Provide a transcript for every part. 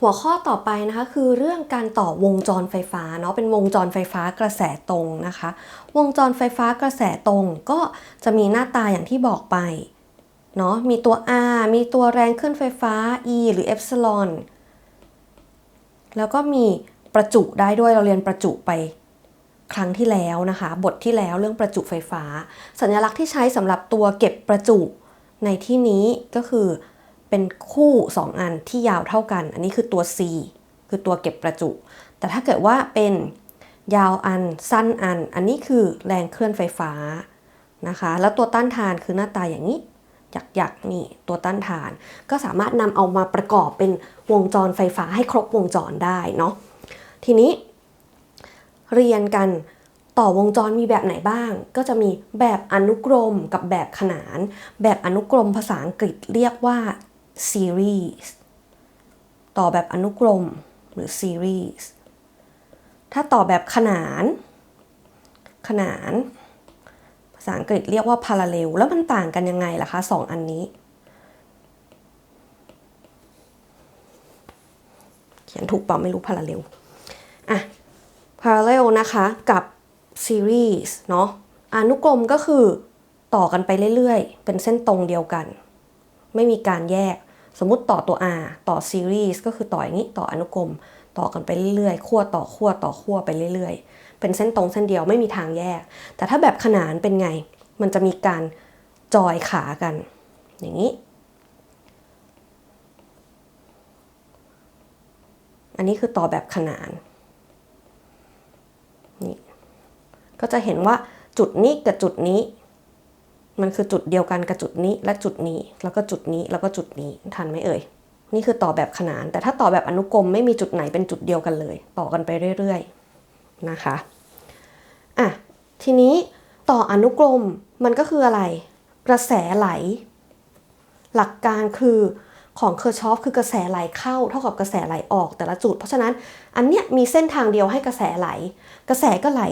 หัวข้อต่อไปนะคะคือเรื่องการต่อวงจรไฟฟ้าเนาะเป็นวงจรไฟฟ้ากระแสตรงนะคะ วงจรไฟฟ้ากระแสตรงก็จะมีหน้าตาอย่างที่บอกไปเนาะมีตัว R มีตัวแรงเคลื่อนไฟฟ้า E หรือ epsilon แล้วก็มีประจุได้ด้วยเราเรียนประจุไปครั้งที่แล้วนะคะ บทที่แล้วเรื่องประจุไฟฟ้า สัญลักษณ์ที่ใช้สำหรับตัวเก็บประจุในที่นี้ก็คือ เป็นคู่ 2 อันที่ยาวเท่ากัน อันนี้คือตัว C คือตัวเก็บประจุ แต่ถ้าเกิดว่าเป็นยาวอันสั้นอัน อันนี้คือแรงเคลื่อนไฟฟ้านะคะ แล้วตัวต้านทานคือหน้าตาอย่างนี้หยักๆนี่ตัวต้านทาน ก็สามารถนำเอามาประกอบเป็นวงจรไฟฟ้าให้ครบวงจรได้เนาะทีนี้ เรียนกันต่อวงจรมีแบบไหนบ้าง ก็จะมีแบบอนุกรมกับแบบขนาน แบบอนุกรมภาษาอังกฤษเรียกว่า series ต่อแบบอนุกรมหรือ series ถ้าต่อแบบขนาน ขนาน ภาษาอังกฤษเรียกว่า parallel แล้วมันต่างกันยังไงล่ะคะสองอันนี้ เขียนถูกเปล่าไม่รู้ parallel อะ parallel นะคะกับ series เนาะอนุกรมก็คือต่อกันไปเรื่อยๆ เป็นเส้นตรงเดียวกัน ไม่มีการแยก สมมติต่อตัว r ต่อ series ก็คือต่ออย่างนี้ต่ออนุกรม ต่อกันไปเรื่อยๆขั้วต่อขั้วต่อขั้วไปเรื่อยๆ เป็นเส้นตรงเส้นเดียวไม่มีทางแยก แต่ถ้าแบบขนานเป็นไง มันจะมีการจอยขากัน อย่างนี้ อันนี้คือต่อแบบขนานนี่ก็จะเห็นว่าจุดนี้กับจุดนี้ มันคือจุดเดียวกันกับจุดนี้และจุดนี้ แล้วก็จุดนี้แล้วก็จุดนี้ทันไหมเอ่ย นี่คือต่อแบบขนาน แต่ถ้าต่อแบบอนุกรมไม่มีจุดไหนเป็นจุดเดียวกันเลย ต่อกันไปเรื่อยๆนะคะอะทีนี้ต่ออนุกรมมันก็คืออะไร กระแสไหล หลักการคือของเคอร์ชอฟคือกระแสไหลเข้าเท่ากับกระแสไหลออกแต่ละจุด เพราะฉะนั้นอันเนี้ยมีเส้นทางเดียวให้กระแสไหล กระแสก็ไหล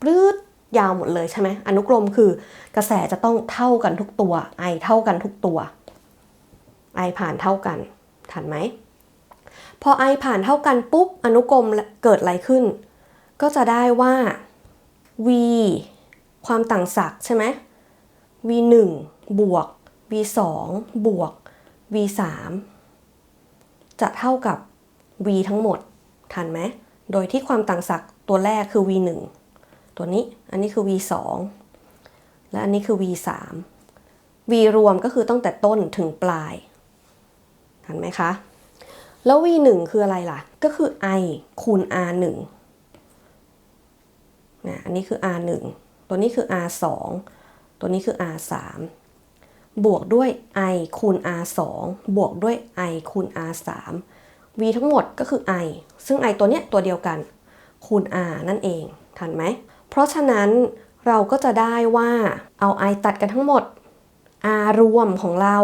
ปลื้ด ยาวหมดเลยใช่ไหมอนุกรมคือกระแสจะต้องเท่ากันทุกตัวไอเท่ากันทุกตัวไอผ่านเท่ากันทันไหมพอไอผ่านเท่ากันปุ๊บอนุกรมเกิดอะไรขึ้น ก็จะได้ว่า v ความต่างศักย์ใช่ไหม v 1บวก v 2บวก v 3จะเท่ากับ v ทั้งหมด ทันไหม โดยที่ความต่างศักย์ตัวแรกคือ v 1 ตัวนี้ อันนี้คือ v 2 และอันนี้คือ v 3 v รวมก็คือตั้งแต่ต้นถึงปลายทันไหมคะ แล้ว v 1คืออะไรล่ะ ก็คือ i คูณ r 1นะอันนี้คือ r 1ตัวนี้คือ r 2ตัวนี้คือ r 3บวกด้วย i คูณ r 2บวกด้วย i คูณ r 3 v ทั้งหมดก็คือ i ซึ่ง i ตัวเนี้ยตัวเดียวกันคูณ r นั่นเอง ทันไหม เพราะฉะนั้นเราก็จะได้ว่าเอา i ตัดกันทั้งหมด r รวมของเรา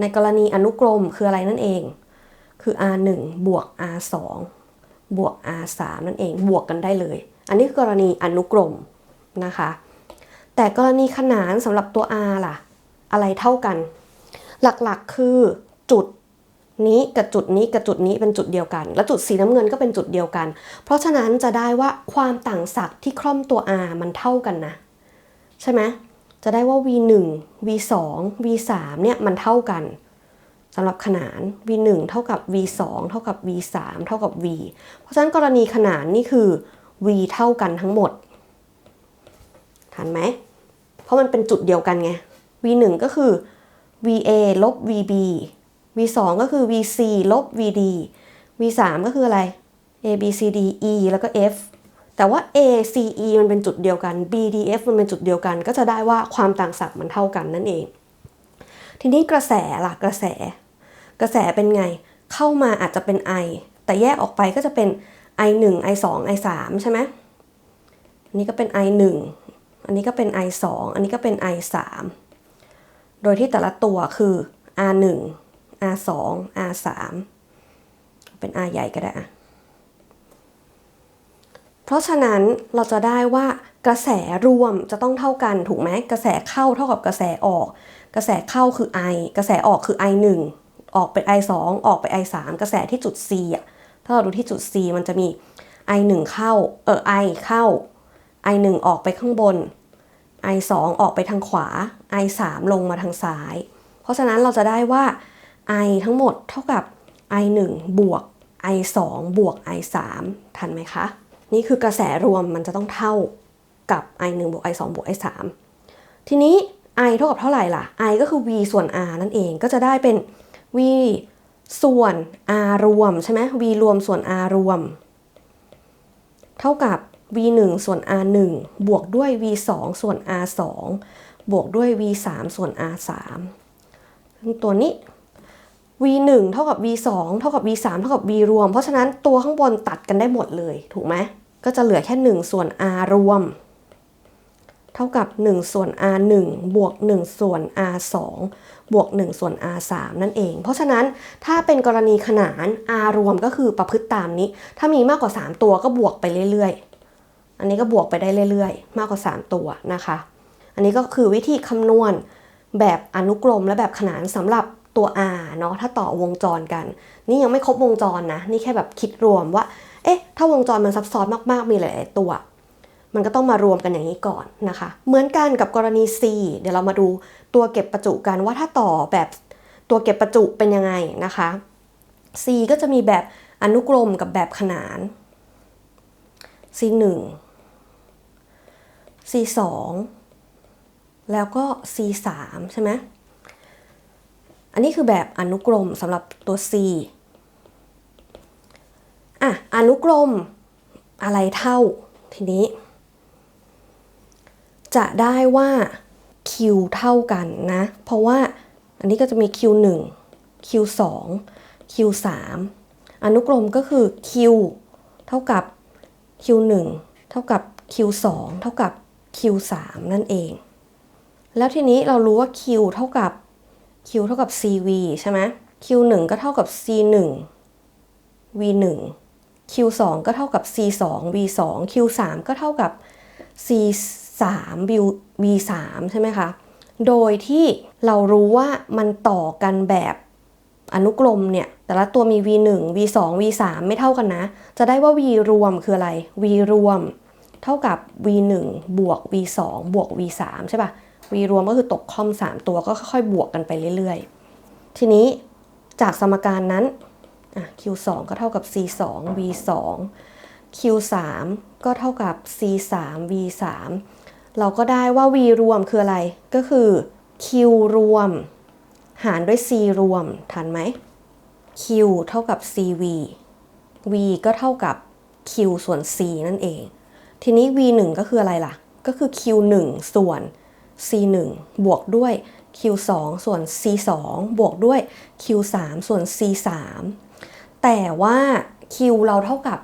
ในกรณีอนุกรมคืออะไรนั่นเอง คือ r 1บวก r 2บวก r 3นั่นเองบวกกันได้เลย อันนี้คือกรณีอนุกรมนะคะ แต่กรณีขนานสำหรับตัว r ล่ะ อะไรเท่ากัน หลักๆคือจุด นี้กับจุดนี้กับจุดนี้เป็นจุดเดียวกัน และจุดสีน้ำเงินก็เป็นจุดเดียวกัน เพราะฉะนั้นจะได้ว่าความต่างศักย์ที่คล่อมตัว r มันเท่ากันนะ ใช่ไหมจะได้ว่า v 1 v 2 v 3เนี่ยมันเท่ากันสำหรับขนาน v 1เท่ากับ v 2เท่ากับ v 3เท่ากับ v เพราะฉะนั้นกรณีขนานนี่คือ v เท่ากันทั้งหมดทันไหม เพราะมันเป็นจุดเดียวกันไง v 1ก็คือ va ลบ vb v 2 ก็คือ vc ลบ vd v 3 ก็คืออะไร a b c d e แล้วก็ f แต่ว่า a c e มันเป็นจุดเดียวกัน b d f มันเป็นจุดเดียวกัน ก็จะได้ว่าความต่างศักย์มันเท่ากันนั่นเอง ทีนี้กระแสล่ะกระแส กระแสเป็นไง เข้ามาอาจจะเป็น i แต่แยกออกไปก็จะเป็น i 1 i 2 i 3ใช่ไหมอันนี้ก็เป็น i 1อันนี้ก็เป็น i 2อันนี้ก็เป็น i 3โดยที่แต่ละตัวคือ r 1 r 2 r 3เป็น r ใหญ่ก็ได้อะเพราะฉะนั้นเราจะได้ว่ากระแสรวมจะต้องเท่ากันถูกไหมกระแสเข้าเท่ากับกระแสออก กระแสเข้าคือ i กระแสออกคือ i 1ออกไป i 2ออกไป i 3กระแสที่จุด c อะถ้าเราดูที่จุด c มันจะมี i 1เข้าเออ i เข้า i 1ออกไปข้างบน i 2ออกไปทางขวา i 3ลงมาทางซ้าย เพราะฉะนั้นเราจะได้ว่า i ทั้งหมดเท่ากับ i 1บวก i 2บวก i 3ทันไหมคะ นี่คือกระแสรวมมันจะต้องเท่ากับ i 1บวก i 2บวก i 3ทีนี้ i เท่ากับเท่าไหร่ล่ะ i ก็คือ v ส่วน r นั่นเองก็จะได้เป็น v ส่วน r รวมใช่ไหม v รวมส่วน r รวม เท่ากับ v 1ส่วน r 1บวกด้วย v 2ส่วน r 2บวกด้วย v 3ส่วน r 3ตัวนี้ v 1 เท่ากับ v 2 เท่ากับ v 3 เท่ากับ v รวม เพราะฉะนั้นตัวข้างบนตัดกันได้หมดเลย ถูกไหม ก็จะเหลือแค่ 1 ส่วน r รวม เท่ากับ 1 ส่วน r 1บวก 1 ส่วน r 2บวก 1 ส่วน r 3นั่นเอง เพราะฉะนั้นถ้าเป็นกรณีขนาน r รวมก็คือประพฤติตามนี้ ถ้ามีมากกว่า 3 ตัวก็บวกไปเรื่อยๆ อันนี้ก็บวกไปได้เรื่อยๆ มากกว่า 3 ตัวนะคะ อันนี้ก็คือวิธีคำนวณแบบอนุกรมและแบบขนานสำหรับ ตัว r เนาะถ้าต่อวงจรกัน นี่ยังไม่ครบวงจรนะ นี่แค่แบบคิดรวมว่า เอ๊ะ ถ้าวงจรมันซับซ้อนมากๆ มีหลายๆตัว มันก็ต้องมารวมกันอย่างนี้ก่อนนะคะ เหมือนกันกับกรณี C เดี๋ยวเรามาดูตัวเก็บประจุกันว่าถ้าต่อแบบตัวเก็บประจุเป็นยังไงนะคะ C ก็จะมีแบบอนุกรมกับแบบขนาน C 1 C 2แล้วก็ C 3ใช่ไหม อันนี้คือแบบอนุกรมสำหรับตัว C อะอนุกรมอะไรเท่าทีนี้ จะได้ว่า Q เท่ากันนะ เพราะว่าอันนี้ก็จะมี Q1 Q2 Q3 อนุกรมก็คือ Q เท่ากับ Q1 เท่ากับ Q2 เท่ากับ Q3 นั่นเอง แล้วทีนี้เรารู้ว่า Q เท่ากับ Q เท่ากับ CV ใช่ไหม Q1 ก็เท่ากับ C1 V1 Q2 ก็เท่ากับ C2 V2 Q3 ก็เท่ากับ C3 v v 3ใช่ไหมคะ โดยที่เรารู้ว่ามันต่อกันแบบอนุกรมเนี่ย แต่ละตัวมี V1 V2 V3 ไม่เท่ากันนะ จะได้ว่า V รวมคืออะไร V รวม เท่ากับ V1 บวก V2 บวก V3 ใช่ปะ V รวมก็คือตกคอม 3 ตัวก็ค่อยๆ บวกกันไปเรื่อยๆ ทีนี้จากสมการนั้น Q2 ก็เท่ากับ C2 V2 Q3 ก็เท่ากับ C3 V3 เราก็ได้ว่า V รวมคืออะไรก็คือ Q รวม หารด้วย C รวม ทันไหม Q เท่ากับ CV V ก็เท่ากับ Q ส่วน C นั่นเอง ทีนี้ V1 ก็คืออะไรล่ะ ก็คือ Q1 ส่วน C1 บวกด้วย Q2 ส่วน C2 บวกด้วย Q3 ส่วน C3 แต่ว่า Q เราเท่ากับ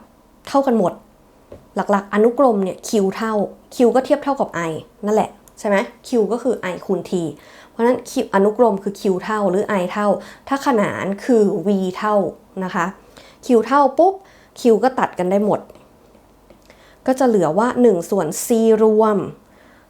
เท่ากันหมด หลักๆ อนุกรมเนี่ย Q เท่า Q ก็เทียบเท่ากับ I นั่นแหละใช่ไหม Q ก็คือ I คูณ T เพราะนั้น Q อนุกรมคือ Q เท่าหรือ I เท่า ถ้าขนานคือ V เท่านะคะ Q เท่าปุ๊บ Q ก็ตัดกันได้หมด ก็จะเหลือว่า 1 ส่วน C รวม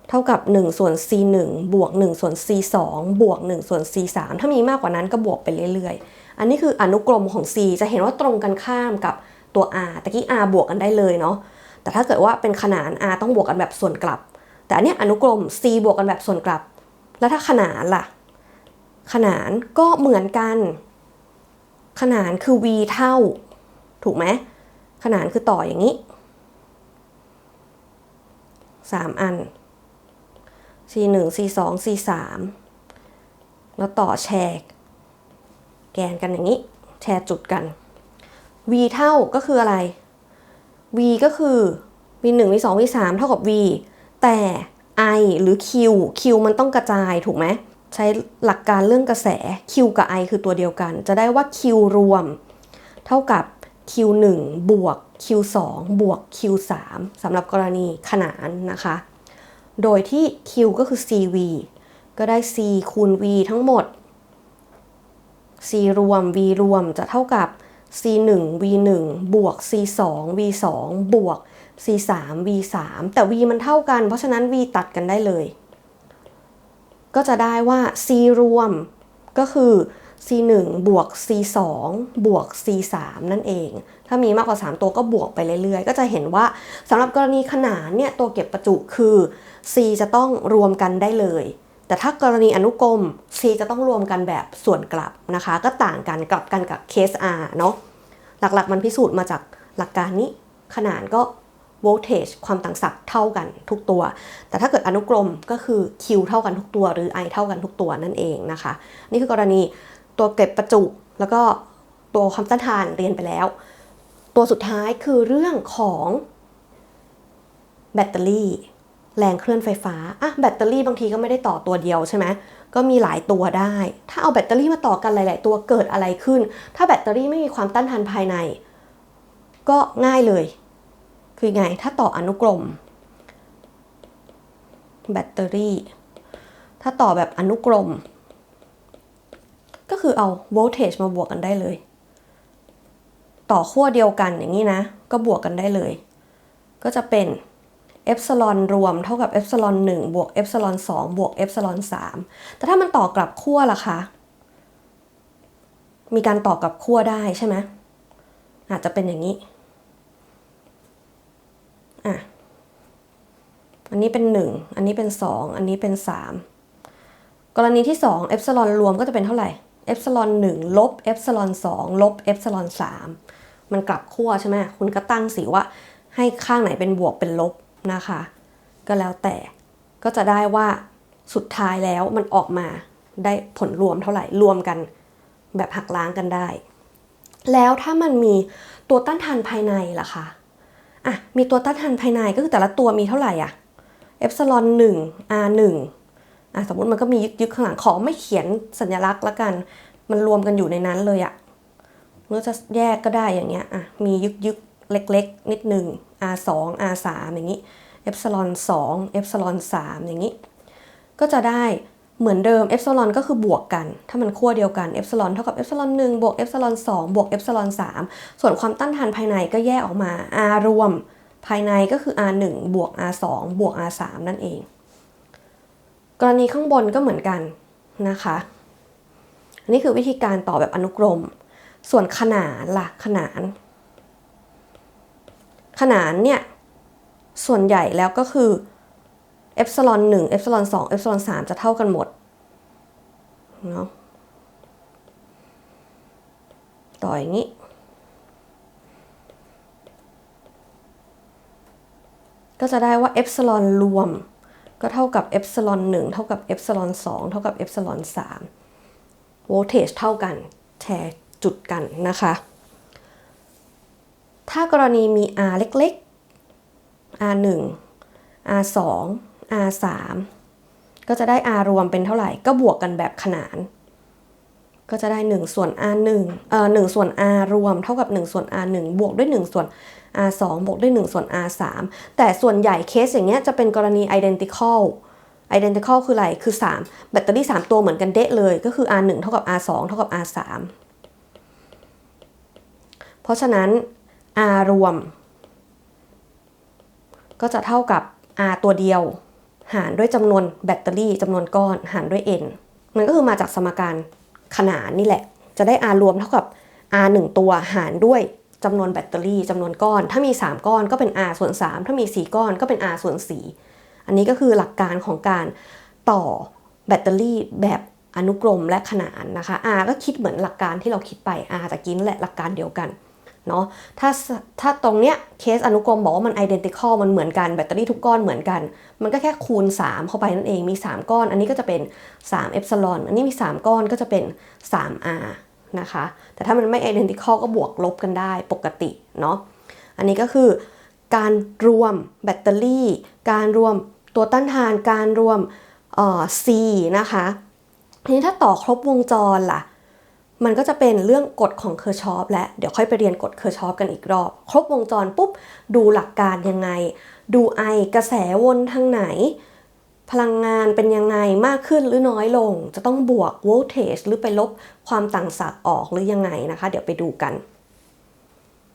เท่ากับ1ส่วน C 1บวก1ส่วน C 2บวก1ส่วน C 3ถ้ามีมากกว่านั้นก็บวกไปเรื่อยๆ อันนี้คืออนุกรมของ C จะเห็นว่าตรงกันข้ามกับตัว R ตะกี้ R บวกกันได้เลยเนาะ แต่ถ้าเกิดว่าเป็นขนาน R ต้องบวกกันแบบส่วนกลับ แต่อันนี้อนุกรม C บวกกันแบบส่วนกลับ แล้วถ้าขนานล่ะ ขนานก็เหมือนกัน ขนานคือ V เท่า ถูกไหม ขนานคือต่ออย่างนี้ 3 อัน C 1 C 2 C 3 แล้วต่อแชร์แกนกันอย่างนี้ แชร์จุดกัน v เท่าก็คืออะไร v ก็คือ v 1 v 2 v 3เท่ากับ v แต่ i หรือ q q มันต้องกระจายถูกไหม ใช้หลักการเรื่องกระแส q กับ i คือตัวเดียวกัน จะได้ว่า q รวม เท่ากับ q 1บวก q 2บวก q 3สำหรับกรณีขนานนะคะ โดยที่ q ก็คือ cv ก็ได้ c คูณ v ทั้งหมด c รวม v รวมจะเท่ากับ c 1 v 1บวก c 2 v 2บวก c 3 v 3แต่ v มันเท่ากัน เพราะฉะนั้น v ตัดกันได้เลย ก็จะได้ว่า c รวมก็คือ C 1บวก C 2บวก C 3นั่นเอง ถ้ามีมากกว่า 3 ตัวก็บวกไปเรื่อยๆ ก็จะเห็นว่าสำหรับกรณีขนานเนี่ย ตัวเก็บประจุคือ C จะต้องรวมกันได้เลย แต่ถ้ากรณีอนุกรม C จะต้องรวมกันแบบส่วนกลับนะคะ ก็ต่างกันกลับกันกับเคส R เนาะหลักๆ มันพิสูจน์มาจากหลักการนี้ขนานก็ voltage ความต่างศักย์เท่ากันทุกตัว แต่ถ้าเกิดอนุกรมก็คือ Q เท่ากันทุกตัว หรือ I เท่ากันทุกตัวนั่นเองนะคะ นี่คือกรณีตัวเก็บประจุแล้วก็ตัวความต้านทานเรียนไปแล้ว ตัวสุดท้ายคือเรื่องของแบตเตอรี่ แรงเคลื่อนไฟฟ้าอะแบตเตอรี่บางทีก็ไม่ได้ต่อตัวเดียวใช่ไหมก็มีหลายตัวได้ ถ้าเอาแบตเตอรี่มาต่อกันหลาย ๆ ตัวเกิดอะไรขึ้น ถ้าแบตเตอรี่ไม่มีความต้านทานภายใน ก็ง่ายเลย คือไง ถ้าต่ออนุกรม แบตเตอรี่ ถ้าต่อแบบอนุกรม ก็คือเอาโวลเทจมาบวกกันได้เลย ต่อขั้วเดียวกันอย่างนี้นะ ก็บวกกันได้เลย ก็จะเป็น เอฟซลอนรวมเท่ากับเอฟซลอน1บวกเอฟซลอน2บวกเอฟซลอน3แต่ถ้ามันต่อกลับขั้วล่ะคะ มีการต่อกลับขั้วได้ใช่ไหมอาจจะเป็นอย่างนี้อะอันนี้เป็น 1 อันนี้เป็น 2 อันนี้เป็น 3 กรณีที่2เอฟซลอนรวมก็จะเป็นเท่าไหร่เอฟซลอน1ลบเอฟซลอน2ลบเอฟซลอน3มันกลับขั้วใช่ไหมคุณก็ตั้งสีว่าให้ข้างไหนเป็นบวกเป็นลบ นะคะ ก็แล้วแต่ก็จะได้ว่าสุดท้ายแล้วมันออกมาได้ผลรวมเท่าไหร่รวมกันแบบหักล้างกันได้ แล้วถ้ามันมีตัวต้านทานภายในล่ะคะอะมีตัวต้านทานภายในก็คือแต่ละตัวมีเท่าไหร่อะเอฟซลอน1 R 1อะสมมติมันก็มียึกๆข้างหลังขอไม่เขียนสัญลักษณ์ละกัน มันรวมกันอยู่ในนั้นเลยอะหรือจะแยกก็ได้อย่างเงี้ยอะมียึกๆ เล็กๆ นิดหนึ่ง R 2 R 3 อย่างนี้เอฟซลอน2เอฟซลอน3อย่างนี้ ก็จะได้เหมือนเดิมเอฟซลอนก็คือบวกกัน ถ้ามันขั้วเดียวกันเอฟซลอนเท่ากับเอฟซลอน1บวกเอฟซลอน2บวกเอฟซลอน3ส่วนความต้านทานภายในก็แยกออกมา R รวมภายในก็คือ R 1บวก R 2บวก R 3นั่นเอง กรณีข้างบนก็เหมือนกันนะคะนนี้คือวิธีการต่อแบบอนุกรม ส่วนขนานล่ะขนาน ขนานเนี่ยส่วนใหญ่แล้วก็คือเอฟซลอน1เอฟซลอน2เอฟซลอน3จะเท่ากันหมดเนาะต่ออย่างนี้ ก็จะได้ว่าเอฟซลอนรวม ก็เท่ากับเอฟซลอน1เท่ากับเอฟซลอน2เท่ากับเอฟซลอน3โวลเทจเท่ากันแชร์จุดกันนะคะ ถ้ากรณีมี R เล็กๆ R 1 R 2 R 3ก็จะได้ R รวมเป็นเท่าไหร่ ก็บวกกันแบบขนาน ก็จะได้ 1 ส่วน R 1เอ่อ1ส่วน R รวมเท่ากับ 1 ส่วน R 1บวกด้วย 1 ส่วน R 2บวกด้วย 1 ส่วน R 3แต่ส่วนใหญ่เคสอย่างเงี้ยจะเป็นกรณี identical identical คืออะไร คือ 3 แบตเตอรี่ 3 ตัวเหมือนกันเดะเลย ก็คือ R 1 เท่ากับ R 2 เท่ากับ R 3 เพราะฉะนั้น R รวม ก็จะเท่ากับ R ตัวเดียว หารด้วยจำนวนแบตเตอรี่จำนวนก้อนหารด้วย n มันก็คือมาจากสมการขนานนี่แหละ จะได้ R รวมเท่ากับ R 1 ตัวหารด้วยจำนวนแบตเตอรี่จำนวนก้อน ถ้ามี 3 ก้อนก็เป็น R ส่วน 3 ถ้ามี 4 ก้อนก็เป็น R ส่วน 4 อันนี้ก็คือหลักการของการต่อแบตเตอรี่แบบอนุกรมและขนานนะคะ R ก็คิดเหมือนหลักการที่เราคิดไป R ตะกี้นั่นแหละหลักการเดียวกัน เนาะถ้าถ้าตรงเนี้ยเคสอนุกรมบอกว่ามัน identical มันเหมือนกันแบตเตอรี่ทุกก้อนเหมือนกัน มันก็แค่คูณ 3 เข้าไปนั่นเองมี 3 ก้อน อันนี้ก็จะเป็น3เอฟซลอนอันนี้มี 3 ก้อนก็จะเป็น 3R นะคะ แต่ถ้ามันไม่ identical ก็บวกลบกันได้ปกติเนาะอันนี้ก็คือการรวมแบตเตอรี่ การรวมตัวต้านทานการรวมเอ่อ C นะคะทีนี้ถ้าต่อครบวงจรล่ะ มันก็จะเป็นเรื่องกฎของเคอร์ชอฟและเดี๋ยวค่อยไปเรียนกฎเคอร์ชอฟกันอีกรอบ ครบวงจรปุ๊บ ดูหลักการยังไง ดูไอกระแสวนทางไหน พลังงานเป็นยังไงมากขึ้นหรือน้อยลง จะต้องบวกโวลเทจหรือไปลบความต่างศักย์ออกหรือยังไงนะคะ เดี๋ยวไปดูกัน